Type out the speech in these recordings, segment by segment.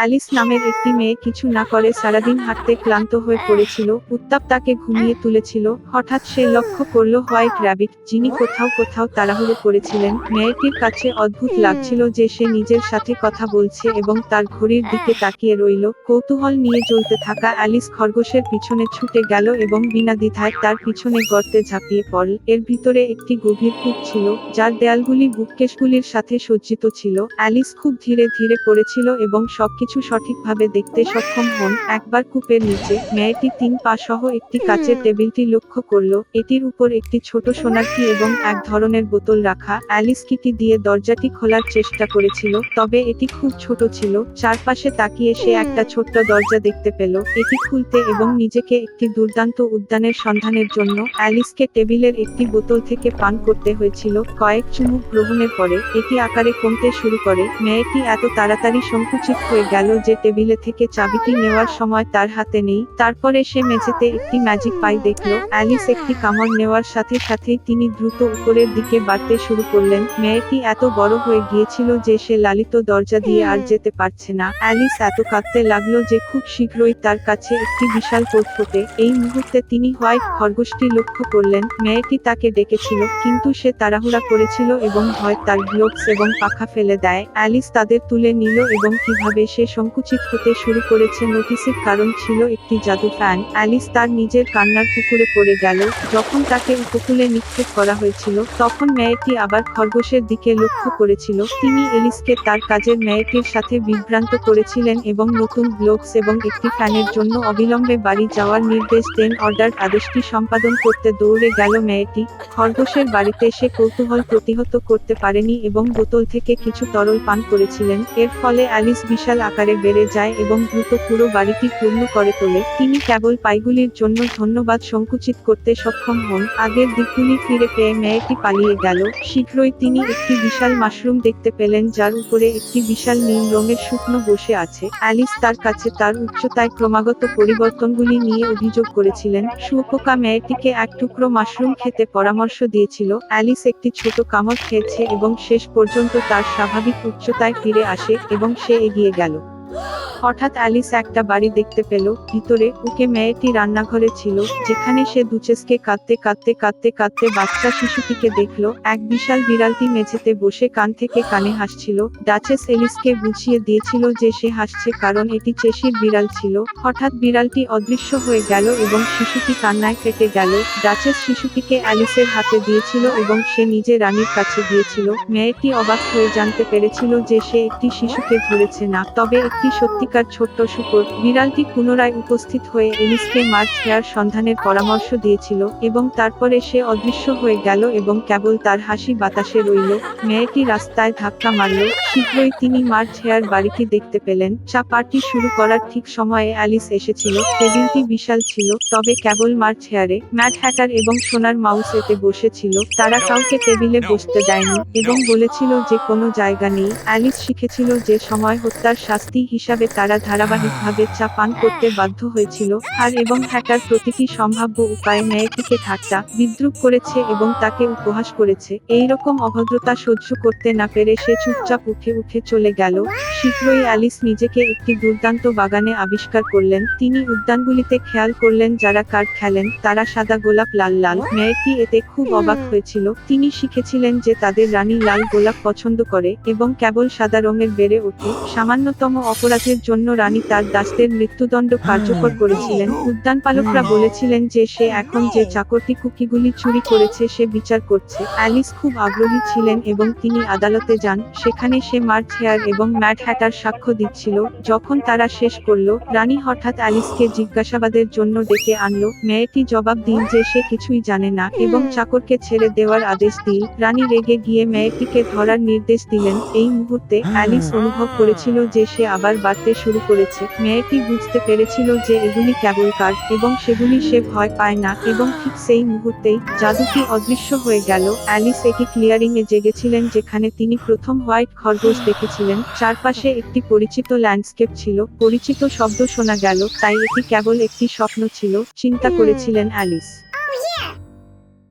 Alice নামের একটি মেয়ে কিছু না করে সারাদিন হাঁটতে ক্লান্ত হয়ে পড়েছিল উত্তাপ তাকে ঘুমিয়ে তুলেছিল হঠাৎ সে লক্ষ্য করল হোয়াইট র্যাবিট যিনি কোথাও কোথাও তাড়াহুড়ো করেছিলেন মেয়েটির কাছে অদ্ভুত লাগছিল যে সে নিজের সাথে কথা বলছে এবং তার ঘড়ির দিকে তাকিয়ে রইল কৌতূহল নিয়ে চলতে থাকা অ্যালিস খরগোশের পিছনে ছুটে গেল এবং বিনা দ্বিধায় তার পিছনে গর্তে ঝাঁপিয়ে পড়ল এর ভিতরে একটি গভীর কূপ ছিল যার দেয়ালগুলি বুককেশগুলির সাথে সজ্জিত ছিল অ্যালিস খুব ধীরে ধীরে পড়েছিল এবং সবকিছু সঠিকভাবে দেখতে সক্ষম হন। একবার কূপের নিচে মেয়েটি তিন পা সহ একটি কাচের টেবিলটি লক্ষ্য করল এটির উপর একটি ছোট সোনার কি এবং এক ধরনের বোতল রাখা। অ্যালিস কিটি দিয়ে দরজাটি খোলার চেষ্টা করেছিল তবে এটি খুব ছোট ছিল। চারপাশে তাকিয়ে সে একটা ছোট্ট দরজা দেখতে পেল। এটি খুলতে এবং নিজেকে একটি দুর্দান্ত উদ্যানের সন্ধানের জন্য অ্যালিসকে টেবিলের একটি বোতল থেকে পান করতে হয়েছিল। কয়েক চুমুক গ্রহণের পরে এটি আকারে কমতে শুরু করে। মেয়েটি এত তাড়াতাড়ি সংকুচিত হয়ে গেল। যে টেবিলে থেকে চাবিটি নেওয়ার সময় তার হাতে নেই। তারপরে সে মেঝেতে একটি ম্যাজিক পাই দেখল। অ্যালিস একটি কামড় নেওয়ার সাথে সাথেই তিনি দ্রুত উপরের দিকে বাড়তে শুরু করলেন। মেয়েটি এত বড় হয়ে গিয়েছিল যে সে লালিত দরজা দিয়ে আর যেতে পারছে না। অ্যালিস এত কাঁদতে লাগল যে খুব শীঘ্রই তার কাছে একটি বিশাল কোট ফোটে এই মুহূর্তে তিনি হোয়াইট খরগোশটি লক্ষ্য করলেন। মেয়েটি তাকে ডেকেছিল, কিন্তু সে তাড়াহুড়া করেছিল এবং হয় তার গ্লোভস এবং পাখা ফেলে দেয়। অ্যালিস তাদের তুলে নিল এবং কীভাবে সে সংকুচিত হতে শুরু করেছে নোটিসের কারণ ছিল একটি জাদু ফ্যান অ্যালিস তার নিজের কান্নার পুকুরে পড়ে গেল। যখন তাকে উপকূলে নিক্ষেপ করা হয়েছিল, তখন মেয়েটি আবার খরগোশের দিকে লক্ষ্য করেছিল। তিনি এলিসকে তার কাজের মেয়েটির সাথে বিভ্রান্ত করেছিলেন এবং নতুন গ্লোভস এবং একটি ফ্যানের জন্য অবিলম্বে বাড়ি যাওয়ার নির্দেশ দেন অর্ডার আদেশটি সম্পাদন করতে দৌড়ে গেল মেয়েটি। খরগোশের বাড়িতে সে কৌতূহল প্রতিহত করতে পারেনি এবং বোতল থেকে কিছু তরল পান করেছিলেন। এর ফলে অ্যালিস বিশাল আকারে বেড়ে যায় এবং দ্রুত পুরো বাড়িটি পূর্ণ করে তোলে, তিনি কেবল পাইগুলির জন্য ধন্যবাদ সংকুচিত করতে সক্ষম হন। আগের দিকগুলি ফিরে পেয়ে মেয়েটি পালিয়ে গেল। শীঘ্রই তিনি একটি বিশাল মাশরুম দেখতে পেলেন, যার উপরে একটি বিশাল নীল রঙের শুকনো বসে আছে। অ্যালিস তার কাছে তার উচ্চতায় ক্রমাগত পরিবর্তনগুলি নিয়ে অভিযোগ করেছিলেন। শুয়োপোকা মেয়েটিকে এক টুকরো মাশরুম খেতে পরামর্শ দিয়েছিল। অ্যালিস একটি ছোট কামড় খেয়েছে এবং শেষ পর্যন্ত তার স্বাভাবিক উচ্চতায় ফিরে আসে এবং সে এগিয়ে গেল। Woo! হঠাৎ অ্যালিস একটা বাড়ি দেখতে পেল, ভিতরে উকে মেয়েটি রান্নাঘরে ছিল, যেখানে সে দুচেসকে কাঁদতে কাঁদতে কাঁদতে কাঁদতে বাচ্চা শিশুটিকে দেখল, এক বিশাল বিড়ালটি মেঝেতে বসে কান থেকে কানে হাসছিল, ডাচেস এলিসকে বুঝিয়ে দিয়েছিল যে সে হাসছে কারণ এটি চেশির বিড়াল ছিল, হঠাৎ বিড়ালটি অদৃশ্য হয়ে গেল এবং শিশুটি কান্নায় কেটে গেল, ডাচেস শিশুটিকে অ্যালিসের হাতে দিয়েছিল এবং সে নিজে রানীর কাছে গিয়েছিল মেয়েটি অবাক হয়ে জানতে পেরেছিল যে সে একটি শিশুকে ধরেছে না, তবে একটি সত্যিকার ছোট্ট শুকর বিড়ালটি পুনরায় উপস্থিত হয়ে এলিসকে মার্চ হেয়ার সন্ধানের পরামর্শ দিয়েছিল এবং তারপরে সে অদৃশ্য হয়ে গেল এবং কেবল তার হাসি বাতাসে রইল। মেয়েটি রাস্তায় ধাক্কা মারল। শীঘ্রই তিনি মার্চ হেয়ার বাড়িটি দেখতে পেলেন। চা পার্টি শুরু করার ঠিক সময়ে অ্যালিস এসেছিল। টেবিলটি বিশাল ছিল তবে কেবল মার্চ হেয়ারে। ম্যাট হ্যাকার এবং সোনার মাউস এতে বসেছিল। তারা কাউকে টেবিলে বসতে দেয়নি এবং বলেছিল যে কোনো জায়গা নেই। অ্যালিস শিখেছিল যে সময় হত্যার শাস্তি হিসাবে তারা ধারাবাহিকভাবে চা পান করতে বাধ্য হয়েছিল, আর এবং হ্যাকার প্রতিটি সম্ভাব্য উপায়ে ন্যায় থেকে ঠাট্টা বিদ্রুপ করেছে এবং তাকে উপহাস করেছে। এই রকম অভদ্রতা সহ্য করতে না পেরে সে চুপচাপ উঠে উঠে চলে গেল। শীঘ্রই অ্যালিস নিজেকে একটি দুর্দান্ত বাগানে আবিষ্কার করলেন। তিনি উদ্যানগুলিতে খেয়াল করলেন যারা কার্ড খেলেন তারা সাদা গোলাপ লাল লাল। মেয়েটি এতে খুব অবাক হয়েছিল। তিনি শিখেছিলেন যে তাদের রানী লাল গোলাপ পছন্দ করে এবং কেবল সাদা রঙের বেড়ে ওঠে। সামান্যতম অপরাধের জন্য রানী তার দাসদের মৃত্যুদণ্ড কার্যকর করেছিলেন। উদ্যানপালকরা বলেছিলেন যে সে এখন যে চাকরটি কুকিগুলি চুরি করেছে সে বিচার করছে। অ্যালিস খুব আগ্রহী ছিলেন এবং তিনি আদালতে যান। সেখানে সে মার্চ হেয়ার এবং ম্যাট হ্যাটার সাক্ষ্য দিচ্ছিল যখন তারা শেষ করল রানী হঠাৎ অ্যালিসকে জিজ্ঞাসাবাদের জন্য ডেকে আনলো মেয়েটি জবাব দিন যে সে কিছুই জানে না এবং চাকরকে ছেড়ে দেওয়ার আদেশ দিল। রানী রেগে গিয়ে মেয়েটিকে ধরার নির্দেশ দিলেন। এই মুহূর্তে অ্যালিস অনুভব করেছিল যে সে আবার বাড়তে শুরু করেছে। মেয়েটি বুঝতে পেরেছিল যে এগুলি কেবল কার এবং সেগুলি সে ভয় পায় না এবং ঠিক সেই মুহূর্তেই জাদুটি অদৃশ্য হয়ে গেল। অ্যালিস একটি ক্লিয়ারিং এ জেগেছিলেন যেখানে তিনি প্রথম হোয়াইট খরগোশ দেখেছিলেন। চারপাশে একটি পরিচিত ল্যান্ডস্কেপ ছিল। পরিচিত শব্দ শোনা গেল তাই এটি কেবল একটি স্বপ্ন ছিল চিন্তা করেছিলেন অ্যালিস।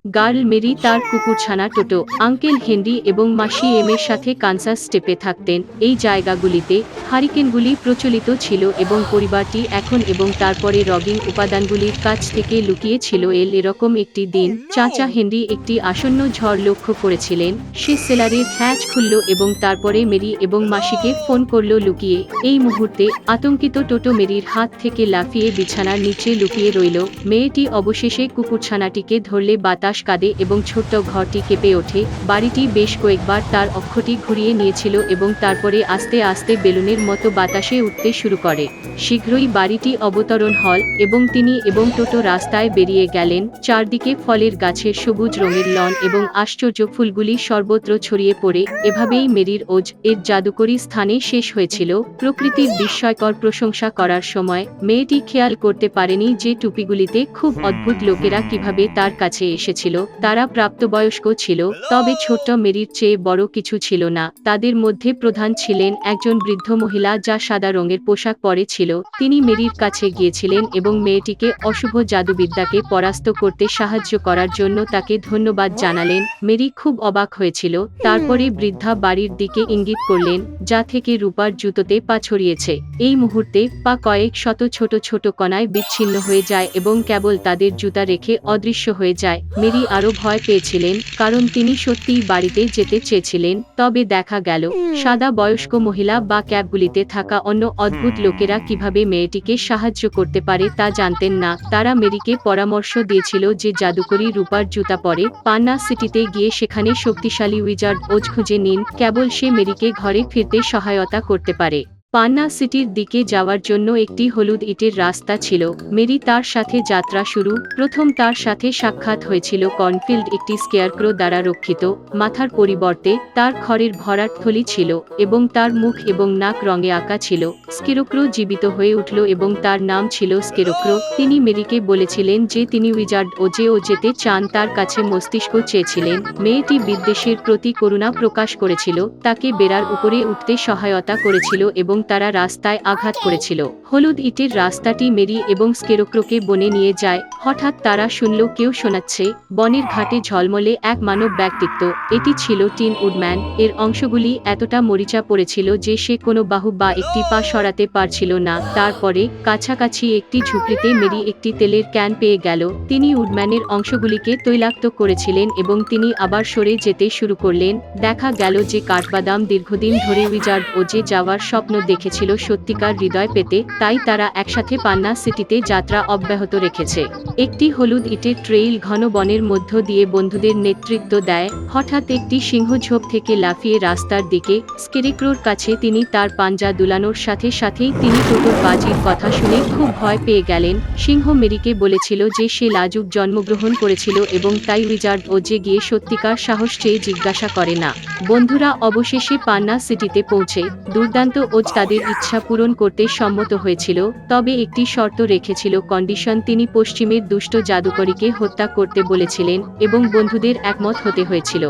গার্ল মেরি তার কুকুরছানা টোটো, আঙ্কেল হেনরি এবং মাসি এম এর সাথে কানসাস স্টেপে থাকতেন। এই জায়গাগুলিতে হারিকেনগুলি প্রচলিত ছিল এবং পরিবারটি এখন এবং তারপরে রগিং উপাদানগুলির কাছ থেকে লুকিয়ে ছিল এল এরকম একটি দিন চাচা হেনরি একটি আসন্ন ঝড় লক্ষ্য করেছিলেন। সে সেলারের হ্যাচ খুলল এবং তারপরে মেরি এবং মাসিকে ফোন করল লুকিয়ে। এই মুহূর্তে আতঙ্কিত টোটো মেরির হাত থেকে লাফিয়ে বিছানার নিচে লুকিয়ে রইল। মেয়েটি অবশেষে কুকুরছানাটিকে ধরলে বাতাস কাঁদে এবং ছোট্ট ঘরটি কেঁপে ওঠে। বাড়িটি বেশ কয়েকবার তার অক্ষটি ঘুরিয়ে নিয়েছিল এবং তারপরে আস্তে আস্তে বেলুনের মতো বাতাসে উঠতে শুরু করে। শীঘ্রই বাড়িটি অবতরণ হল এবং তিনি এবং টোটো রাস্তায় বেরিয়ে গেলেন। চারদিকে ফলের গাছের সবুজ রঙের লন এবং আশ্চর্য ফুলগুলি সর্বত্র ছড়িয়ে পড়ে। এভাবেই মেরির ওজ এর জাদুকরী স্থানে শেষ হয়েছিল। প্রকৃতির বিস্ময়কর প্রশংসা করার সময় মেয়েটি খেয়াল করতে পারেনি যে টুপিগুলিতে খুব অদ্ভুত লোকেরা কীভাবে তার কাছে এসেছিল তারা প্রাপ্তবয়স্ক ছিল, তবে ছোট্ট মেরির চেয়ে বড় কিছু ছিল না। তাদের মধ্যে প্রধান ছিলেন একজন বৃদ্ধ মহিলা যা সাদা রঙের পোশাক পরে ছিল। তিনি মেরির কাছে গিয়েছিলেন এবং মেয়েটিকে অশুভ জাদুবিদ্যাকে পরাস্ত করতে সাহায্য করার জন্য তাকে ধন্যবাদ জানালেন। মেরি খুব অবাক হয়েছিল, তারপরে বৃদ্ধা বাড়ির দিকে ইঙ্গিত করলেন, যা থেকে রূপার জুতোতে পা ছড়িয়েছে, এই মুহূর্তে পা কয়েক শত ছোট ছোট কণায় বিচ্ছিন্ন হয়ে যায় এবং কেবল তাদের জুতা রেখে অদৃশ্য হয়ে যায়। মেরি আরও ভয় পেয়েছিলেন, কারণ তিনি সত্যিই বাড়িতে যেতে চেয়েছিলেন। তবে দেখা গেল, সাদা বয়স্ক মহিলা বা ক্যাবগুলিতে থাকা অন্য অদ্ভুত লোকেরা কীভাবে মেয়েটিকে সাহায্য করতে পারে তা জানতেন না। তারা মেরিকে পরামর্শ দিয়েছিল যে জাদুকরি রূপার জুতা পরে পান্না সিটিতে গিয়ে সেখানে শক্তিশালী উইজার্ড ওজ খুঁজে নিন, কেবল সে মেরিকে ঘরে ফিরতে সহায়তা করতে পারে। পান্না সিটির দিকে যাওয়ার জন্য একটি হলুদ ইটের রাস্তা ছিল। মেরি তার সাথে যাত্রা শুরু। প্রথম তার সাথে সাক্ষাৎ হয়েছিল কর্নফিল্ড একটি স্কেয়ারক্রো দ্বারা রক্ষিত। মাথার পরিবর্তে তার খড়ের ভরাট থলি ছিল এবং তার মুখ এবং নাক রঙে আঁকা ছিল। স্কেরোক্রো জীবিত হয়ে উঠল এবং তার নাম ছিল স্কেরোক্রো। তিনি মেরিকে বলেছিলেন যে তিনি উইজার্ড ও যে ও যেতে চান তার কাছে মস্তিষ্ক চেয়েছিলেন। মেয়েটি বিদ্বেষের প্রতি করুণা প্রকাশ করেছিল, তাকে বেড়ার উপরে উঠতে সহায়তা করেছিল এবং তারা রাস্তায় আঘাত করেছিল। হলুদ ইটের রাস্তাটি মেরি এবং স্কেরোক্রোকে বনে নিয়ে যায়। হঠাৎ তারা শুনল কেউ শোনাচ্ছে বনের ঘাটে ঝলমলে এক মানব ব্যক্তিত্ব। এটি ছিল টিন উডম্যান। এর অংশগুলি এতটা মরিচা পড়েছিল যে সে কোনো বাহু বা একটি পা সরাতে পারছিল না। তারপরে কাছাকাছি একটি ঝুপড়িতে মেরি একটি তেলের ক্যান পেয়ে গেল। তিনি উডম্যানের অংশগুলিকে তৈলাক্ত করেছিলেন এবং তিনি আবার সরে যেতে শুরু করলেন। দেখা গেল যে কাঠবাদাম দীর্ঘদিন ধরে উইজার্ড ও যে যাওয়ার স্বপ্ন দেখেছিল সত্যিকার হৃদয় পেতে, তাই তারা একসাথে পান্না সিটিতে যাত্রা অব্যাহত রেখেছে। একটি হলুদ ইটের ট্রেইল ঘন বনের মধ্য দিয়ে বন্ধুদের নেতৃত্ব দেয়, হঠাৎ একটি সিংহঝোপ থেকে লাফিয়ে রাস্তার দিকে, স্কেরিক্রোর কাছে তিনি তার পাঞ্জা দুলানোর সাথে সাথেই তিনি টোটোর বাজির কথা শুনে খুব ভয় পেয়ে গেলেন, সিংহ মেরিকে বলেছিল যে সে লাজুক জন্মগ্রহণ করেছিল এবং তাই উইজার্ড ও যে গিয়ে সত্যিকার সাহস চেয়ে জিজ্ঞাসা করে না। বন্ধুরা অবশেষে পান্না সিটিতে পৌঁছে, দুর্দান্ত ওজ তাদের ইচ্ছা পূরণ করতে সম্মত হয়েছিল, তবে একটি শর্ত রেখেছিল কন্ডিশন তিনি পশ্চিমের দুষ্ট জাদুকরীকে হত্যা করতে বলেছিলেন এবং বন্ধুদের একমত হতে হয়েছিল।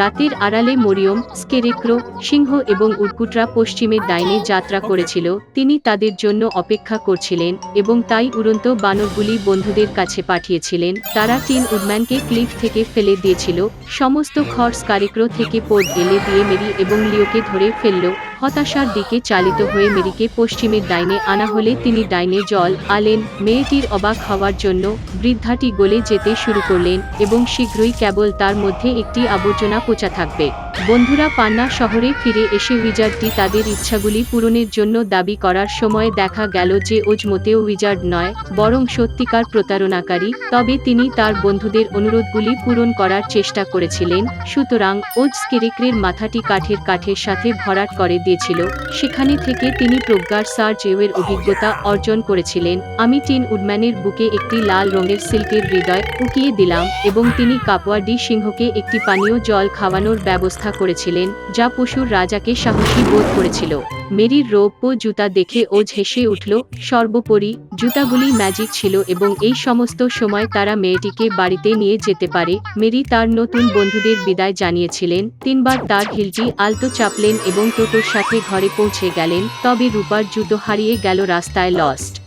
রাতের আড়ালে মরিয়ম, স্কেরেক্রো, সিংহ এবং উটকুটরা পশ্চিমের ডাইনে যাত্রা করেছিল, তিনি তাদের জন্য অপেক্ষা করছিলেন এবং তাই উড়ন্ত বানরগুলি বন্ধুদের কাছে পাঠিয়েছিলেন। তারা টিন উডম্যানকে ক্লিফ থেকে ফেলে দিয়েছিল, সমস্ত খড় স্কারিক্রো থেকে পোদ এলে দিয়ে মেরি এবং লিওকে ধরে ফেলল হতাশার দিকে চালিত হয়ে মেরিকে পশ্চিমের ডাইনে আনা হলে তিনি ডাইনে জল আলেন। মেয়েটির অবাক হওয়ার জন্য বৃদ্ধাটি গলে যেতে শুরু করলেন এবং শীঘ্রই কেবল তার মধ্যে একটি আবর্জনা পোচা থাকবে। বন্ধুরা, পান্না শহরে ফিরে এসে উইজার্ডটি তাদের ইচ্ছাগুলি পূরণের জন্য দাবি করার সময় দেখা গেল যে ওজ মোটেও উইজার্ড নয়, বরং সত্যিকার প্রতারণাকারী। তবে তিনি তার বন্ধুদের অনুরোধগুলি পূরণ করার চেষ্টা করেছিলেন। সুতরাং ওজ স্কেরিক্রের মাথাটি কাঠের কাঠের সাথে ভরাট করে দিয়েছিল সেখানে থেকে তিনি প্রজ্ঞার সার জেওয়ের অভিজ্ঞতা অর্জন করেছিলেন। আমি টিন উডম্যানের বুকে একটি লাল রঙের সিল্কের হৃদয় উকিয়ে দিলাম এবং তিনি কাপোয়াডি সিংহকে একটি পানীয় জল খাওয়ানোর ব্যবস্থা করেছিলেন যা পশুর রাজাকে সাহসী বোধ করেছিল। মেরির রৌপ্য জুতা দেখে ও ঝেসে উঠল। সর্বোপরি, জুতাগুলি ম্যাজিক ছিল এবং এই সমস্ত সময় তারা মেয়েটিকে বাড়িতে নিয়ে যেতে পারে। মেরি তার নতুন বন্ধুদের বিদায় জানিয়েছিলেন। তিনবার তার হিলটি আলতো চাপলেন এবং টোটোর সাথে ঘরে পৌঁছে গেলেন। তবে রূপার জুতো হারিয়ে গেল রাস্তায় লস্ট।